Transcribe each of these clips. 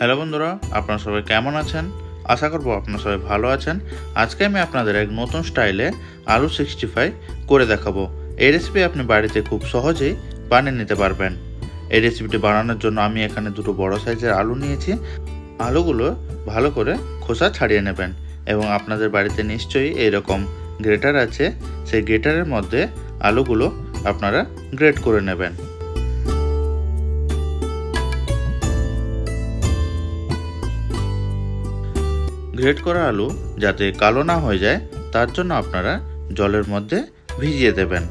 Hello বন্ধুরা, আপনারা সবাই কেমন আছেন? আশা করব আপনারা সবাই ভালো আছেন। আজকে আমি আপনাদের এক নতুন স্টাইলে আলু সিক্সটি ফাইভ করে দেখাবো। এই রেসিপি আপনি বাড়িতে খুব সহজেই বানিয়ে নিতে পারবেন। এই রেসিপিটি বানানোর জন্য আমি এখানে দুটো বড় সাইজের আলু নিয়েছি। আলুগুলো ভালো করে খোসা ছাড়িয়ে নেবেন এবং আপনাদের বাড়িতে নিশ্চয়ই এইরকম গ্রেটার আছে। সেই গ্রেটারের মধ্যে আলুগুলো আপনারা গ্রেট করে নেবেন। গ্রেট করা আলু যাতে কালো না হয়ে যায়, তার জন্য আপনারা জলের মধ্যে ভিজিয়ে দেবেন।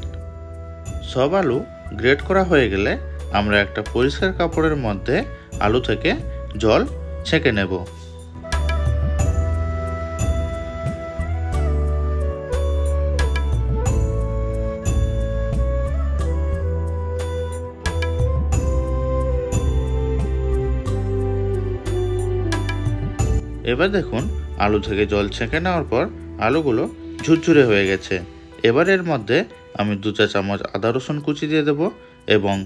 সব আলু গ্রেট করা হয়ে গেলে আমরা একটা পরিষ্কার কাপড়ের মধ্যে আলু থেকে জল ছেঁকে নেব। এবার দেখুন, আলু থেকে জল ছেঁকে নেওয়ার পর আলুগুলো ঝুরঝুরে হয়ে গেছে। এবার এর মধ্যে আমি দু চা চামচ আদা রসুন কুচি দিয়ে দেবো এবং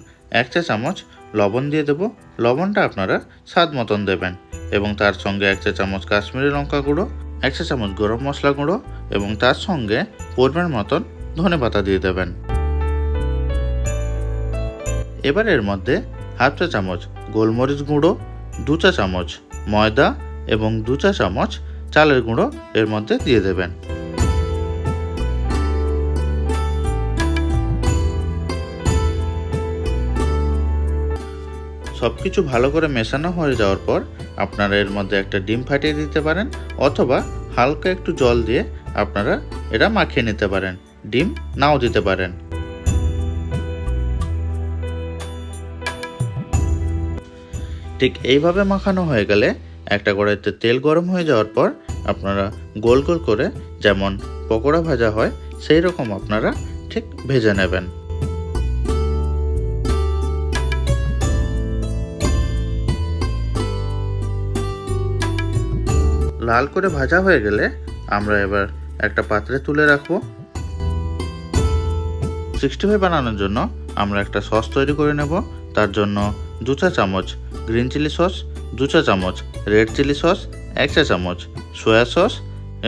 এক চা চামচ লবণ দিয়ে দেবো। লবণটা আপনারা স্বাদ মতন দেবেন এবং তার সঙ্গে এক চা চামচ কাশ্মীরি লঙ্কা গুঁড়ো, এক চা চামচ গরম মশলা গুঁড়ো এবং তার সঙ্গে পরিমাণ মতন ধনে পাতা দিয়ে দেবেন। এবার এর মধ্যে হাফ চা চামচ গোলমরিচ গুঁড়ো, দু চা চামচ ময়দা এবং দু চা চামচ চালের গুঁড়ো এর মধ্যে দিয়ে দেবেন। সব কিছু ভালো করে মেশানো হয়ে যাওয়ার পর আপনারা এর মধ্যে একটা ডিম ফাটিয়ে দিতে পারেন অথবা হালকা একটু জল দিয়ে আপনারা এটা মাখিয়ে নিতে পারেন। ডিম নাও দিতে পারেন। ঠিক এইভাবে মাখানো হয়ে গেলে একটা কড়াইতে তেল গরম হয়ে যাওয়ার পর আপনারা গোল গোল করে যেমন পকোড়া ভাজা হয় সেই রকম আপনারা ঠিক ভেজে নেবেন। লাল করে ভাজা হয়ে গেলে আমরা এবার একটা পাত্রে তুলে রাখব। সিক্সটি ফাইভ বানানোর জন্য আমরা একটা সস তৈরি করে নেব। তার জন্য দু চা চামচ গ্রিন চিলি সস দু চা চামচ রেড চিলি সস, এক চা চামচ সয়া সস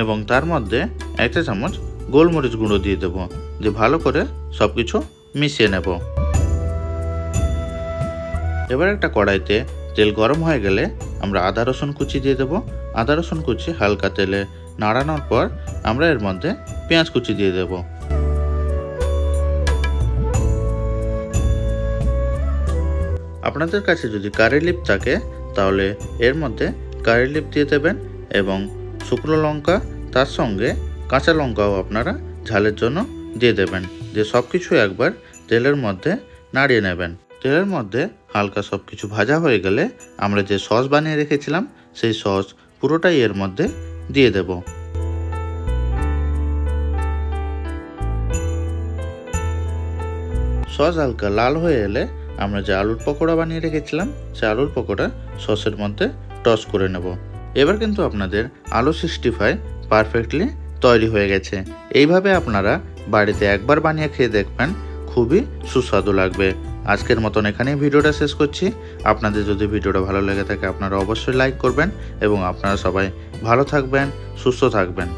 এবং তার মধ্যে এক চা চামচ গোলমরিচ গুঁড়ো দিয়ে দেবো দিয়ে ভালো করে সব কিছু মিশিয়ে নেব। এবার একটা কড়াইতে তেল গরম হয়ে গেলে আমরা আদা, রসুন কুচি দিয়ে দেবো। আদা, রসুন কুচি হালকা তেলে নাড়ানোর পর আমরা এর মধ্যে পেঁয়াজ কুচি দিয়ে দেবো। আপনাদের কাছে যদি কারি লিপ থাকে তাহলে এর মধ্যে কারি লিপ দিয়ে দেবেন এবং শুকনো লঙ্কা, তার সঙ্গে কাঁচা লঙ্কাও আপনারা ঝালের জন্য দিয়ে দেবেন। যে সব কিছু একবার তেলের মধ্যে নাড়িয়ে নেবেন। তেলের মধ্যে হালকা সব কিছু ভাজা হয়ে গেলে আমরা যে সস বানিয়ে রেখেছিলাম, সেই সস পুরোটাই এর মধ্যে দিয়ে দেব। সস হালকা লাল হয়ে এলে আমরা যে আলুর পকোড়া বানিয়ে রেখেছিলাম, সে আলুর পকোড়া সসের মধ্যে টস করে নেব। এবার কিন্তু আপনাদের আলু সিক্সটি ফাইভ পারফেক্টলি তৈরি হয়ে গেছে। এইভাবে আপনারা বাড়িতে একবার বানিয়ে খেয়ে দেখবেন, খুবই সুস্বাদু লাগবে। আজকের মতন এখানেই ভিডিওটা শেষ করছি। আপনাদের যদি ভিডিওটা ভালো লেগে থাকে, আপনারা অবশ্যই লাইক করবেন এবং আপনারা সবাই ভালো থাকবেন, সুস্থ থাকবেন।